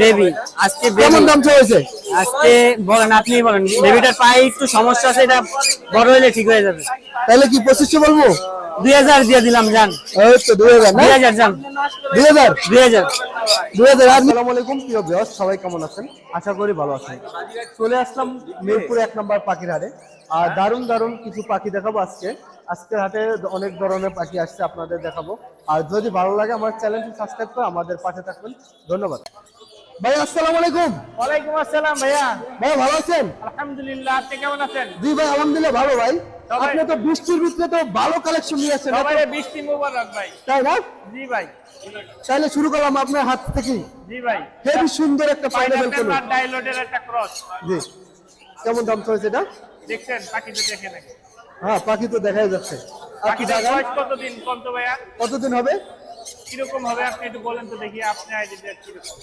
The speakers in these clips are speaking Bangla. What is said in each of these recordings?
বেবি আজকে কেমন দাম আজকে বলেন আপনি বলেন বেবিটার পায়ে একটু সমস্যা আছে এটা বড় হলে ঠিক হয়ে যাবে। তাহলে কি পঁচিশশো বলব? দুই হাজার দিয়ে দিলাম যান। তো দুই হাজার দুই হাজার যান। দুই হাজার? দুই হাজার। দুই হাজার আসসালামু আলাইকুম প্রিয় বিয়স সবাই কেমন আছেন? আশা করি ভালো আছেন। চলে আসলাম মিরপুর এক নম্বর পাখির হাটে। আর দারুণ দারুণ কিছু পাখি দেখাবো আজকে। আজকের হাটে অনেক ধরনের পাখি আসছে আপনাদের দেখাবো। আর যদি ভালো লাগে আমার চ্যানেলটি সাবস্ক্রাইব করে আমাদের পাশে থাকবেন। ধন্যবাদ। ভাই আসসালামু আলাইকুম। ওয়ালাইকুম আসসালাম ভাইয়া। ভাই ভালো আছেন? আলহামদুলিল্লাহ আপনি কেমন আছেন? জি ভাই আলহামদুলিল্লাহ ভালো ভাই। আপনি তো বৃষ্টির ভিতরে তো ভালো কালেকশন নিয়ে আসছেন সবাই বৃষ্টি মুবারক ভাই। তাই না? জি ভাই। তাহলে শুরু করলাম আপনার হাত থেকে। জি ভাই। হেবি সুন্দর একটা পাইনাপেল করুন ডাইলোডের একটা ক্রস জি। কেমন দাম চলেছে এটা? দেখছেন পাখিতে দেখে নাকি। হ্যাঁ পাখি তো দেখাই যাচ্ছে। আর কি পাখিটার কতদিন কোন তো ভাইয়া? কতদিন হবে? কীরকম হবে আপনি একটু বলেন তো দেখি আপনি আইডিয়া কীরকম?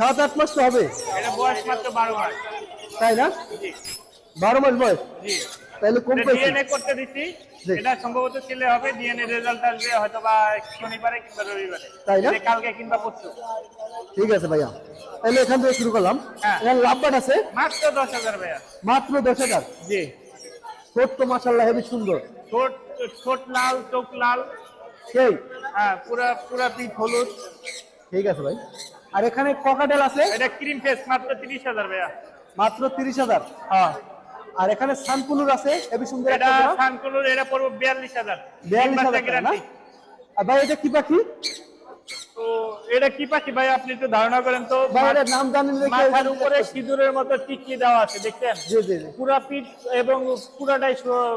সাত আট মাস তো হবে। তাই না? বারো মাস বয়স? তাহলে কম ডিএনএ করতে দিচ্ছি। এটা সম্ভবত ছেলে হবে ডিএনএ রেজাল্ট আসবে হয়তো বা শনিবারে কিংবা রবিবারে। তাই না? কালকে কিংবা পরশু। ঠিক আছে ভাইয়া। তাহলে এখান থেকে শুরু করলাম। হ্যাঁ। এখানে লাভবাট আছে? মাত্র দশ হাজার ভাইয়া। মাত্র দশ হাজার? জি। ছোট্ট মাসাল্লাহ হেবি সুন্দর। ঠোঁট ঠোঁট লাল চোখ লাল। সেই। হ্যাঁ পুরা পুরা পিঠ হলুদ। ঠিক আছে ভাই। আর এখানে ককাটেল আছে। এটা ক্রিম ফেস মাত্র তিরিশ হাজার ভাইয়া। মাত্র তিরিশ হাজার হ্যাঁ। আর এখানে সানপুলুর আছে হেবি সুন্দর এটা। সানকুলুর এটা পড়ব বিয়াল্লিশ হাজার। বিয়াল্লিশ হাজার টাকা না? গ্যারান্টি আর ভাই এটা কি পাখি? তো এটা কি পাখি ভাই আপনি একটু ধারণা করেন তো? ভাই এটার নাম জানেন মাথার উপরে সিঁদুরের মতো টিকি দেওয়া আছে দেখছেন? জি জি জি। পুরা পিঠ এবং পুরাটাই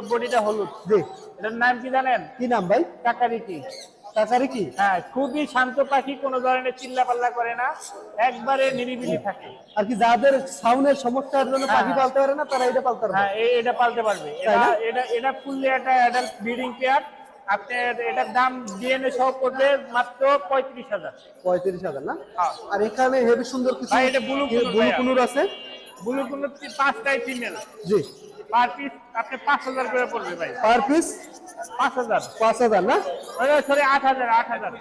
বডিটা হলুদ। জি। এটার নাম কি জানেন? কি নাম ভাই? কাকারিকি টাকারি কি? হ্যাঁ খুবই শান্ত পাখি কোনো ধরনের চিল্লা পাল্লা করে না একবারে নিরিবিলি থাকে। আর কি যাদের সাউন্ডের সমস্যার জন্য পাখি হ্যাঁ। পালতে পারে না তারা এটা পালতে পারবে। হ্যাঁ এটা পালতে পারবে। এটা? এটা এটা ফুললি একটা অ্যাডাল্ট ব্রিডিং পেয়ার আপনার এটার দাম ডিএনএ সহ পড়বে মাত্র পঁয়ত্রিশ হাজার। পঁয়ত্রিশ হাজার না? হ্যাঁ। আর এখানে হেভি সুন্দর কিছু এটা blue ব্লু কুনুর আছে? ব্লু কোনো পাঁচটাই ফিমেল জি। পার পিস আপনি পাঁচ হাজার করে পড়বে ভাই। Per piece? পাঁচ হাজার। পাঁচ হাজার না? সরি আট হাজার আট হাজার।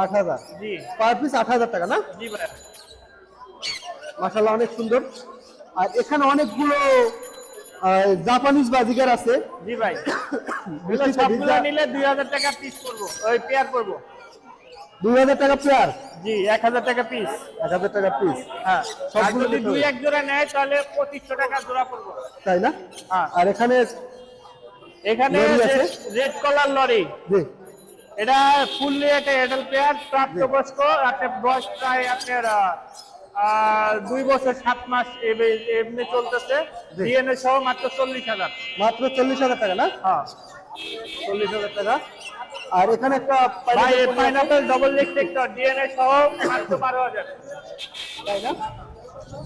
আট হাজার। জি। পার পিস আট হাজার টাকা না? জি ভাই। অনেক সুন্দর। আর এখানে অনেকগুলো জাপানিজ বাজিকার আছে। জি ভাই। নিলে দুই হাজার টাকা পিস করব ওই পেয়ার করব দুই হাজার টাকা পেয়ার? জি এক হাজার টাকা পিস এক হাজার টাকা পিস হ্যাঁ সবগুলো যদি দুই এক জোড়া নেয় তাহলে পঁচিশশো টাকা জোড়া পড়ব। তাই না? হ্যাঁ। আর এখানে এখানে? Red colour lorry. জি। এটা ফুললি একটা এডাল প্লেয়ার প্রাপ্তবয়স্ক আপনার বয়স প্রায় আপনার দুই বছর সাত মাস এমনি চলতেছে। ডিএনএ সহ মাত্র চল্লিশ হাজার। মাত্র চল্লিশ হাজার টাকা না? হ্যাঁ। চল্লিশ হাজার টাকা। আর এখানে একটা ভাই pineapple double leg sector DNA সহ মাত্র বারো হাজার। তাই না?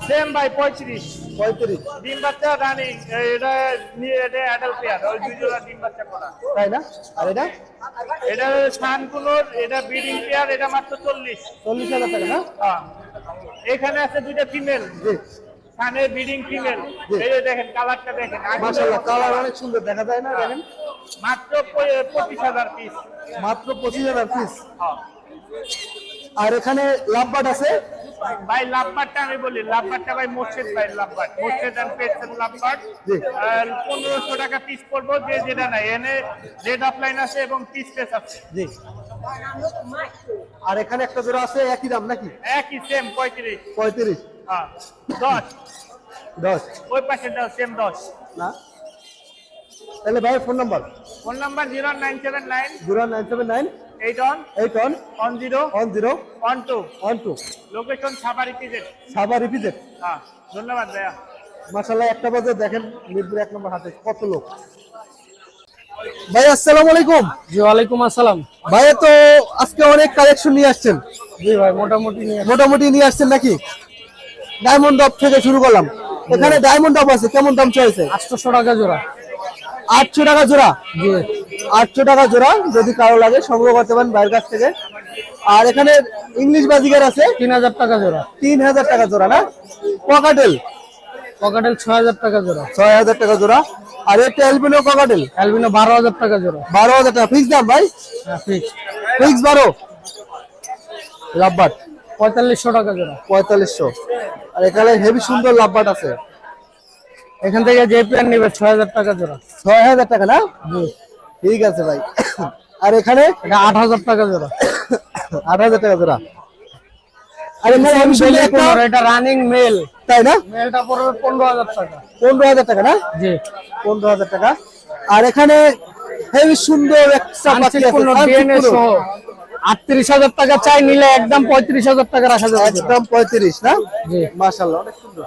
সেম ভাই পঁয়ত্রিশ। পঁয়ত্রিশ। ডিম বাচ্চা রানিং এটা নিয়ে এটা অ্যাডাল্ট প্লেয়ার ওই দুই জোড়া ডিম বাচ্চা করা। তাই না? আর এটা? এটা সানকুলোর এটা ব্রিডিং পেয়ার এটা মাত্র টাকা না? হ্যাঁ। এখানে আছে দুইটা ফিমেল জি। কানে ব্রিডিং ফিমেল এই যে দেখেন কালারটা দেখেন। মাসাল্লাহ কালার অনেক সুন্দর দেখা যায় না দেখেন? মাত্র প- পঁচিশ হাজার পিস মাত্র পঁচিশ হাজার পিস আর এখানে লাভবাট আছে? ভাই লাভবারটা আমি বলি লাভবারটা ভাই মোর্শেদ ভাই লাভবার মোর্শেদ অ্যান্ড পেটসের লাভবার জি। পনেরোশো টাকা পিস পড়ব যে যেটা নাই। এনে রেড অফলাইন আছে এবং পিস পেস আছে। জি। আর এখানে একটা জোড়া আছে একই দাম নাকি? একই সেম পঁয়ত্রিশ। পঁয়ত্রিশ। হ্যাঁ দশ। দশ ওই পাশেটাও সেম দশ। না? তাহলে ভাই phone number phone number zero nine seven nine zero nine seven nine eight one eight one one zero one zero one two one two location সাবারি পিজেড সাবা রিপিজেড হ্যাঁ ধন্যবাদ ভাইয়া। মাসাল্লাহ একটা বাজে দেখেন মিরপুর এক নম্বর হাটে কত লোক। ভাই আসসালামু আলাইকুম। জি ওয়ালাইকুম আসসালাম। ভাইয়া তো আজকে অনেক কালেকশন নিয়ে আসছেন। জি ভাই মোটামুটি নিয়ে মোটামুটি নিয়ে আসছেন নাকি? ডায়মন্ড ডব থেকে শুরু করলাম। এখানে ডায়মন্ড ডব আছে কেমন দাম চলছে আটশোশো টাকা জোড়া। আটশো টাকা জোড়া? আটশো টাকা জোড়া যদি কারও লাগে সংগ্রহ করতে পারেন বাইরের কাছ থেকে। আর এখানে ইংলিশ বাজিগার আছে। তিন হাজার টাকা জোড়া। তিন হাজার টাকা জোড়া না? ককাটেল পকেটেল ছয় হাজার টাকা জোড়া। ছয় হাজার টাকা জোড়া। আর একটা অ্যালবিনো ককাটেল অ্যালবিনো বারো হাজার টাকা জোড়া। বারো হাজার টাকা। ফিক্স দাম ভাই? হ্যাঁ ফিক্স ফিক্স বারো? লাভবাট পঁয়তাল্লিশশো টাকা জোড়া পঁয়তাল্লিশশো। আর এখানে হেভি সুন্দর লাভবাট আছে। এখান থেকে যে পেয়ার নেবে ছয় হাজার টাকা জোড়া ছয় হাজার টাকা না? ঠিক আছে ভাই। আর এখানে? আট হাজার টাকা জোড়া আট হাজার টাকা জোড়া আর এখানে হেভি সুন্দর একটা এটা রানিং মেল তাই না? মেলটা পড়বে পনেরো হাজার টাকা। পনেরো হাজার টাকা না? জি। পনেরো হাজার টাকা। আর এখানে হেভি সুন্দর একটা আটত্রিশ হাজার টাকা চাই নিলে একদম পঁয়ত্রিশ হাজার টাকা রাখা যাবে। একদম পঁয়ত্রিশ না? জি। মাশাল্লাহ অনেক সুন্দর।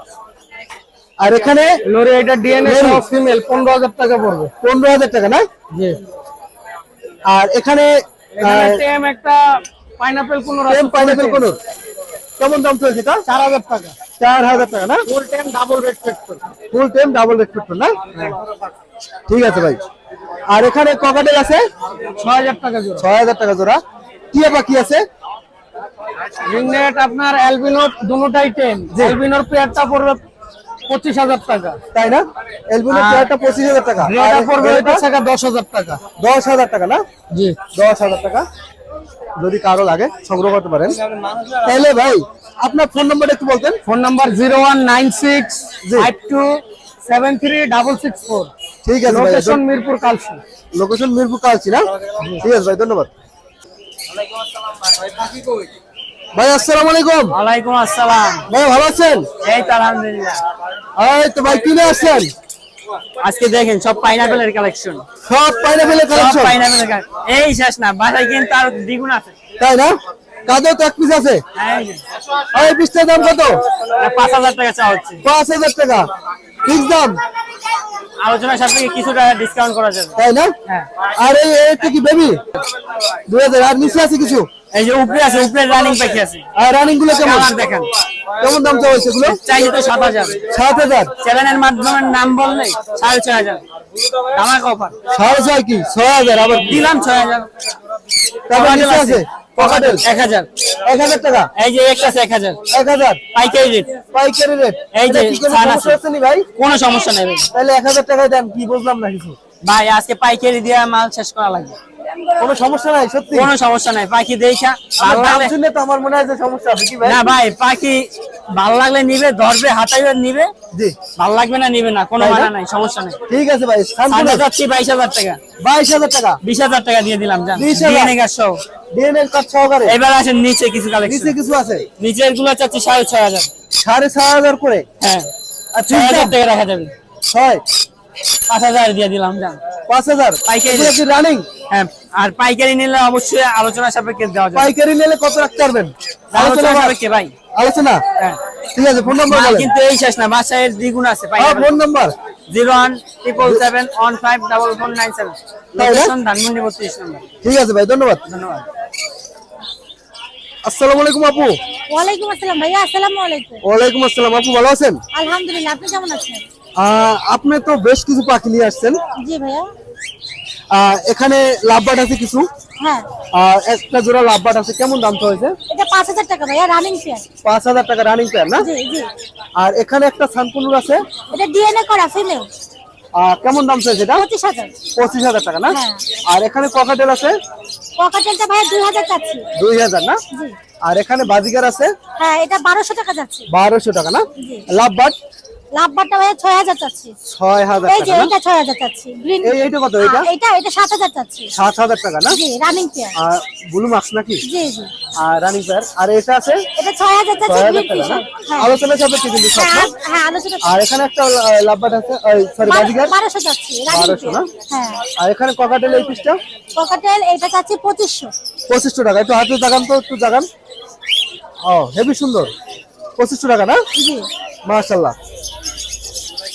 আর এখানে লরি এটা ডিএনএ ফিমেল পনেরো হাজার টাকা পড়বে। পনেরো হাজার টাকা না? জি। আর এখানে এখানে টেম একটা পাইনাপেল কোন পাইনাপেল কোন কেমন দাম চলছে এটা? চার হাজার টাকা। চার হাজার টাকা না? Full time double rate petrol full time double rate করতো না? ঠিক আছে ভাই। আর এখানে ককাটেল আছে? ছয় হাজার টাকা জোড়া। ছয় হাজার টাকা জোড়া। কি বাকি আছে? রিংনেট আপনার অ্যালবিনোর দুটাই টেম অ্যালবিনোর পেয়ারটা পড়বে পঁচিশ হাজার টাকা। তাই না? এলবিনো পেয়ারটা পঁচিশ হাজার টাকা। রেটা পড়বে এটা এটা টাকা দশ হাজার টাকা। দশ হাজার টাকা না? জি। দশ হাজার টাকা। যদি কারও লাগে সংগ্রহ করতে পারেন। তাহলে ভাই আপনার ফোন নাম্বারটা একটু বলতেন। Phone number zero one nine six. Five two seven three double six four ঠিক আছে লোকেশন মিরপুর কালসি লোকেশন মিরপুর কালচি না? ঠিক আছে ভাই ধন্যবাদ। ভাই আসসালামু আলাইকুম। ওয়ালাইকুম আসসালাম। ভাই ভালো আছেন? এই তো আলহামদুলিল্লাহ। এই তো ভাই কিনে আসছেন? আজকে দেখেন সব পাইনাপেলের কালেকশন সব পাইনাপেলের সব কালেকশন পাইনাপেলের এই শেষ না বাসায় কিন্তু আর দ্বিগুণ আছে। তাই না? কাদেও তো এক পিস আছে। এই এই পিসটার দাম কত? এটা পাঁচ হাজার টাকা চাওয়া হচ্ছে। পাঁচ হাজার টাকা। ফিক্স দাম? আলোচনার সাথে কিছুটা ডিসকাউন্ট করা যাবে। তাই না? হ্যাঁ। আর এই এইটা কি বেবি দুই হাজার আর নিচে আছে কিছু? এই যে উপরে আছে উপরে রানিং পাখি আছে। আর রানিংগুলো কেমন? দেখেন। কেমন দাম চাওয়া হয়েছে এগুলো? চাইছে তো সাত হাজার। সাত হাজার? চ্যানেলের মাধ্যমে নাম বললে সাড়ে ছয় হাজার। ধামাকা অফার সাড়ে ছয় কি? ছয় হাজার আবার দিলাম ছয় হাজার। তারপর নিচে আছে? পকাটেল এক হাজার। এক হাজার টাকা? এই যে একটা আছে এক হাজার। এক হাজার? পাইকারি রেট পাইকারি রেট এই যে কোনো সমস্যা আছে। নি ভাই? কোনো সমস্যা নেই। তাহলে এক হাজার টাকায় দেন কি বুঝলাম না কিছু। ভাই আজকে পাইকারি দিয়ে মাল শেষ করা লাগবে। কোনো সমস্যা নাই সত্যি। কোনো সমস্যা নাই পাখি দেখা শুনলে তো আমার মনে হয় যে সমস্যা হবে কি ভাই? না ভাই পাখি ভালো লাগলে নিবে ধরবে হাতাইবে নিবে। জি। ভালো লাগবে না নিবে না কোনো মানা নাই সমস্যা নেই। ঠিক আছে ভাই সাথে যাচ্ছি বাইশ হাজার টাকা। বাইশ হাজার টাকা? বিশ হাজার টাকা দিয়ে দিলাম জান। 20,000 ডিএনএ কার্ড সহ। ডিএনএ কার্ড সহকারে? এবার আসেন নিচে কিছু নিচে কালেকশন কিছু আছে? নিচেরগুলো চাচ্ছি সাড়ে ছয় হাজার। সাড়ে ছয় হাজার করে? হ্যাঁ। আর ছয় হাজার টাকা রাখা যাবে। ছয়? পাঁচ হাজার দিয়ে দিলাম জান। পাঁচ হাজার। পাইকারি। এগুলো রানিং হ্যাঁ আর পাইকারি নিলে অবশ্যই আলোচনা সাপেক্ষে দেওয়া যাবে। পাইকারি নিলে কত রাখতে পারবেন? আলোচনা আলোচনা সাপেক্ষে ভাই। আলোচনা? হ্যাঁ। ঠিক আছে ফোন নাম্বার কিন্তু এই শেষ না বাসায় দ্বিগুণ আছে হ্যাঁ phone number zero one triple seven one five double four nine seven. তাই না? ধানমন্ডি বত্রিশ নম্বর। ঠিক আছে ভাই ধন্যবাদ। ধন্যবাদ। আসসালামু আলাইকুম আপু। ওয়ালাইকুম আসসালাম ভাইয়া আসসালামু আলাইকুম। ওয়ালাইকুম আসসালাম আপু ভালো আছেন? আলহামদুলিল্লাহ আপনি কেমন আছেন? আপনি তো বেশ কিছু পাখি নিয়ে আসছেন। জি ভাইয়া। এখানে লাভবাট আছে কিছু? হ্যাঁ। একটা জোড়া লাভবাট আছে কেমন দাম তো হয়েছে? এটা পাঁচ হাজার টাকা ভাইয়া রানিং পেয়ার পাঁচ হাজার টাকা রানিং পেয়ার না? জি জি। আর এখানে একটা সানকুনুর আছে? এটা ডিএনএ করা ফিমেল কেমন দাম চাইছে এটা? পঁচিশ হাজার। পঁচিশ হাজার টাকা না? হ্যাঁ। আর এখানে ককাটেল আছে? পকাটেলটা ভাইয়া দুই হাজার চাচ্ছি। দুই হাজার না? জি। আর এখানে বাজিগার আছে? হ্যাঁ এটা বারোশো টাকা যাচ্ছে। বারোশো টাকা না? জি। লাভবাট? লাভবারটা ছয় হাজার চাচ্ছি। ছয় হাজার এই যে এটা ছয় হাজার চাচ্ছি। গ্রিন এই এইটা কত এটা এটা এটা সাত হাজার চাচ্ছি। সাত হাজার টাকা না? জি রানিং পেয়ার আর ব্লু মার্কস নাকি? জি জি। আর রানিং পেয়ার আর এটা আছে? এটা ছয় হাজার চাচ্ছি গ্রিন ফিশার হ্যাঁ। আলোচনা সাপেক্ষে কিন্তু সব হ্যাঁ হ্যাঁ আলোচনা আর এখানে একটা লাভবাট আছে সরি বাজিগার বারোশো চাচ্ছি রানিং 1200 না? হ্যাঁ। আর এখানে ককাটেল এই পিসটা পকাটেল এটা চাচ্ছি পঁচিশশো। পঁচিশশো টাকা। একটু হাতে জাগান তো একটু জাগান ও হেভি সুন্দর। পঁচিশশো টাকা না? জি। মাশাল্লাহ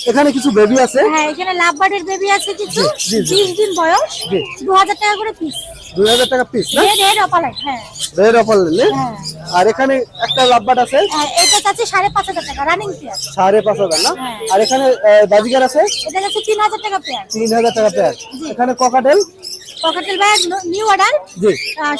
এখানে কিছু বেবি আছে? হ্যাঁ এখানে লাভ বার্ডের বেবি আছে কিছু। জি, জি। বিশ দিন বয়স। জি। দু হাজার টাকা করে পিস দুই হাজার টাকা পিস না? রেড রেড অপালাইট হ্যাঁ। রেড অপাল নিলে হ্যাঁ। আর এখানে একটা লাভ বার্ড আছে? হ্যাঁ, এটা চাচ্ছি সাড়ে পাঁচ হাজার টাকা রানিং পেয়ার সাড়ে পাঁচ হাজার না? হ্যাঁ। আর এখানে বাজিকার আছে? এটা তিন হাজার টাকা পেয়ার তিন হাজার টাকা পেয়ার এখানে ককাটেল পকেটেল ব্যাগ নিউ অর্ডার জি।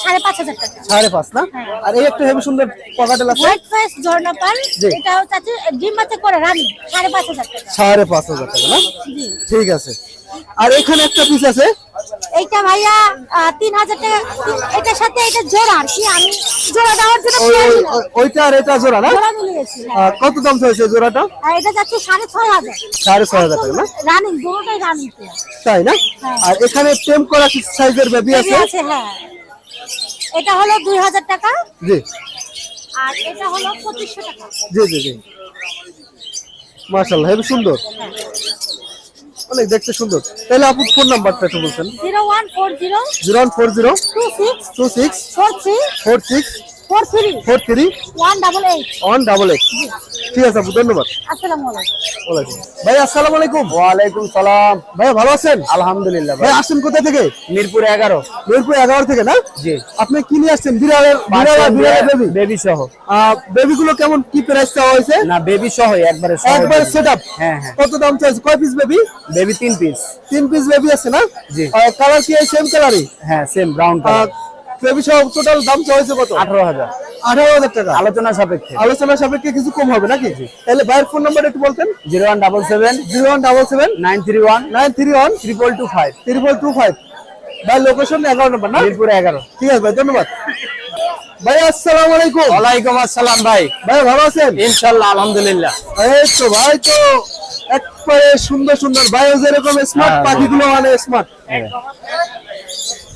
সাড়ে পাঁচ হাজার টাকা। সাড়ে পাঁচ না। আর এই একটা হেভি সুন্দর ককাটেল আছে? হোয়াইট ফেস জর্নাপাল জি। এটা চাচ্ছি ডিম বাচ্চা করে রানিং সাড়ে পাঁচ হাজার টাকা। সাড়ে পাঁচ হাজার টাকা না? জি। ঠিক আছে। আর এখানে একটা পিস আছে। এইটা ভাইয়া তিন হাজার টাকা। এটার সাথে এটা জোড়া আর কি আমি জোড়া দেওয়ার জন্য ওইটা আর এটা জোড়া না? হ্যাঁ। কত দাম চাইছে জোড়াটা? এটা যাচ্ছে সাড়ে ছয় হাজার। সাড়ে ছয় হাজার টাকা না? রানিং দুটোটাই রানিং তাই না? হ্যাঁ। আর এখানে টেম করা সাইজের বেবি আছে? আছে হ্যাঁ। এটা হলো দুই হাজার টাকা। জি। আর এটা হলো পঁচিশশো টাকা। জি জি জি। মাশাআল্লাহ হেবি সুন্দর। অনেক দেখতে সুন্দর। তাহলে আপু ফোন নাম্বারটা একটু বলছেন zero one four zero zero one four zero two six two six four three four six four three four three one double eight one double eight ঠিক আছে আপু ধন্যবাদ। আসসালামু আলাইকুম। ভাই আসসালামু আলাইকুম। ওয়ালাইকুম সালাম। ভাই ভালো আছেন? আলহামদুলিল্লাহ ভাই আসছেন কোথা থেকে? মিরপুর এগারো। মিরপুর এগারো থেকে না? জি। আপনি কি নিয়ে আসছেন? বিড়ালের বিড়ালের বিড়ালের বেবি বেবি সহ। বেবি গুলো কেমন? কি প্রাইস চাওয়া হয়েছে? না বেবি সহ একবারে একবার সেট আপ হ্যাঁ, হ্যাঁ। কত দাম চাইছে? কয় পিস বেবি বেবি তিন পিস তিন পিস বেবি আছে না? জি। কালার কি সেম কালারই হ্যাঁ সেম ব্রাউন সহ টোটাল দাম কত? আঠারো হাজার। আঠারো হাজার টাকা। আলোচনা সাপেক্ষে। আলোচনা সাপেক্ষে কিছু কম হবে নাকি? তাহলে ভাইয়ের ফোন নাম্বার একটু বলতেন। Zero one double seven zero one double seven nine three one nine three one triple two five. Triple two five. ভাই লোকেশন এগারো নম্বর না? মিরপুর এগারো। ঠিক আছে ভাই ধন্যবাদ। ভাই আসসালামু আলাইকুম। ওয়ালাইকুম আসসালাম ভাই। ভাই ভালো আছেন? ইনশাল্লাহ আলহামদুলিল্লাহ। এই তো ভাই তো একবারে সুন্দর সুন্দর ভাই যেরকম স্মার্ট হ্যাঁ। পাখিগুলো মানে স্মার্ট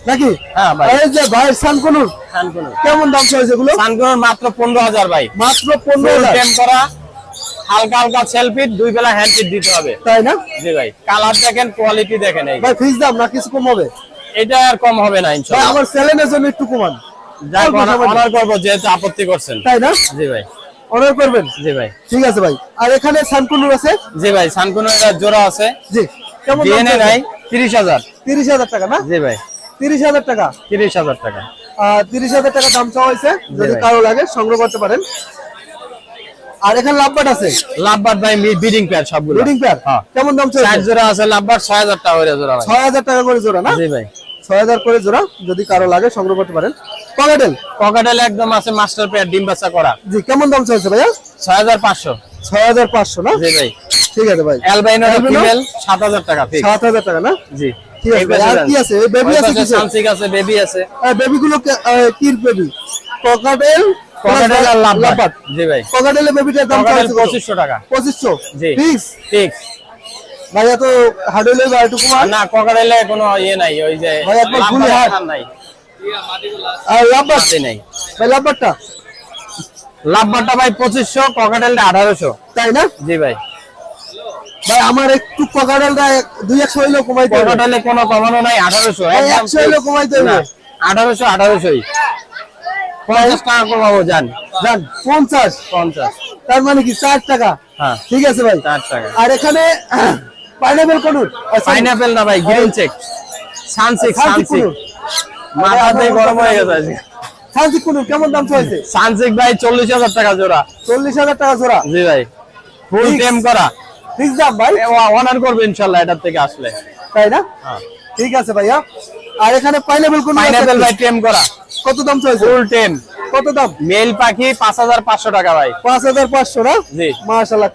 নাকি? হ্যাঁ, ভাই। এই যে ভাই সানকুনুর। কেমন দাম চলেছে এগুলো? মাত্র পনেরো হাজার ভাই। মাত্র পনেরো হাজার। করা হালকা হালকা সেলফি দুই বেলা হ্যান্ড দিতে হবে। তাই না? জি ভাই। কালার দেখেন কোয়ালিটি দেখেন এই। ভাই ফিস দাম না কিছু কম হবে? এটা আর কম হবে না ইনশাআল্লাহ আমার চ্যানেলের জন্য একটু কমান। অনার করব যেহেতু আপত্তি করছেন। তাই না? জি ভাই। অর্ডার করবেন? জি ভাই। ঠিক আছে ভাই। আর এখানে সানকুনুর আছে? জি ভাই সানকুন জোড়া আছে। জি। কেমন ডিএনএ নাই তিরিশ হাজার। তিরিশ হাজার টাকা না? জি ভাই। তিরিশ হাজার টাকা। তিরিশ হাজার টাকা। তিরিশ হাজার টাকা দাম চাওয়া হয়েছে। যদি কারও লাগে সংগ্রহ করতে পারেন। আর এখানে লাভবাট আছে? লাভবার ভাই বিডিং পেয়ার সবগুলো। ব্রিডিং পেয়ার হ্যাঁ। কেমন দাম চলছে জোড়া আছে ছয় হাজার টাকা করে জোড়া ভাই। ছয় হাজার টাকা করে জোড়া না? জি ভাই। ছয় হাজার করে জোড়া যদি কারও লাগে সংগ্রহ করতে পারেন। পকেটেল পকেটেল একদম আছে মাস্টার পেয়ার ডিম বাচ্চা করা। জি কেমন দাম চলছে ভাইয়া? ছয় হাজার পাঁচশো। ছয় হাজার পাঁচশো না? জি ভাই। ঠিক আছে ভাই। অ্যালবাইনো ফিমেল সাত হাজার টাকা ফিক্স সাত হাজার টাকা না? জি। আর কি আছে? এই আছে কিসের? সানসিক আছে বেবি আছে। বেবি গুলো কি বেবি পকেটেল পকেটেল আর লাভবাট জি ভাই। বেবিটার দাম টাকা। পঁচিশশো? জি। ফিক্স ফিক্স বা না কোনো ইয়ে নাই ওই যে ভাই, নাই। আর লাভবাট নাই। ভাই লাভবাটটা লাভবারটা ভাই পঁচিশশো ককাটেলটা আঠারোশো। তাই না? জি ভাই। ভাই আমার একটু দুই একশো হইলেও কোনো কমানো নাই আঠারোশো একশো হইলেও আঠারোশো আঠারোশোই। পঞ্চাশ টাকা কমাবো যান। জান পঞ্চাশ। পঞ্চাশ। তার মানে কি চার টাকা? হ্যাঁ। ঠিক আছে ভাই। চার টাকা। আর এখানে পাইনাপেল কোনুর পাইনাপেল না ভাই গ্রিন চেক সানসিক সানসিক মাথাতে গরম হয়ে গেছে সানসিক কোনুর কেমন দাম চলছে? সানসিক ভাই চল্লিশ হাজার টাকা জোড়া। চল্লিশ হাজার টাকা জোড়া। জি ভাই। ফুল। টেম করা। ফিক্স দাম ভাই অনার করবে ইনশাল্লাহ এটার থেকে আসলে। তাই না? হ্যাঁ। ঠিক আছে ভাইয়া। আর এখানে পাইনাপেল কোন পাইনাপেল ভাই টেম করা। কত দাম চলছে ফুল টেম কত দাম? মেল পাখি পাঁচ হাজার পাঁচশো টাকা ভাই। পাঁচ হাজার পাঁচশো না? জি।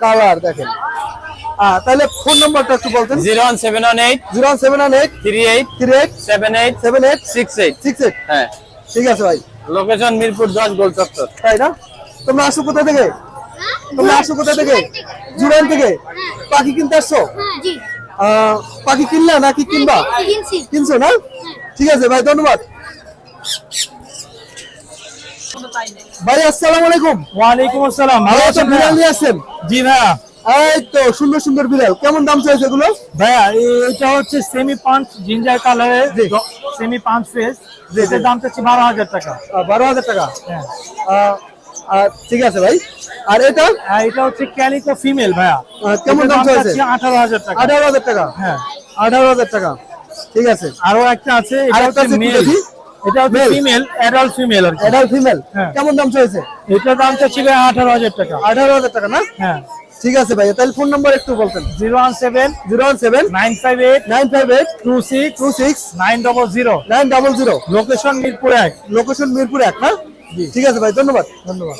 কালার দেখেন। তাহলে ফোন নাম্বারটা একটু বলতেন। Zero one seven one eight zero one seven one eight three eight three eight seven eight seven eight six eight six eight. হ্যাঁ। ঠিক আছে ভাই। লোকেশন মিরপুর দশ গোল চত্বর। তাই না? তোমরা আসো কোথা থেকে? তোমরা আসো কোথা থেকে? জুরান থেকে। পাখি কিনতে আসছো? জি। পাখি কিনলা নাকি কিনবা? কিনছো না? ঠিক আছে ভাই ধন্যবাদ। ভাই আসসালামু আলাইকুম। ওয়ালাইকুম আসসালাম। ভালো আছেন বিড়াল নিয়ে আসছেন? জি ভাইয়া। এই তো সুন্দর সুন্দর বিড়াল। কেমন দাম চাইছে এগুলো? ভাইয়া এটা হচ্ছে সেমি পাঞ্চ জিঞ্জার কালারের। সেমি পাঞ্চ ফেস দাম চাচ্ছি বারো হাজার টাকা। বারো হাজার টাকা? হ্যাঁ। ঠিক আছে ভাই। আর এটা? আর এটা হচ্ছে ক্যালিকো ফিমেল ভাইয়া। কেমন দাম আঠারো হাজার টাকা। আঠারো হাজার টাকা? হ্যাঁ। আঠারো হাজার টাকা। ঠিক আছে। আরও একটা আছে এটা হচ্ছে মেল এটা হচ্ছে ফিমেল অ্যাডাল্ট ফিমেল আর অ্যাডাল্ট ফিমেল হ্যাঁ। কেমন দাম চাইছে? এটার দাম চাচ্ছি আঠারো হাজার টাকা। আঠারো হাজার টাকা না? হ্যাঁ। ঠিক আছে ভাই তাহলে ফোন নাম্বার একটু বলতেন। Zero one seven zero one seven nine five eight nine five eight two six two six nine double zero. Nine double zero. Location Mirpur এক। লোকেশন মিরপুর এক না? ঠিক আছে ভাই ধন্যবাদ। ধন্যবাদ।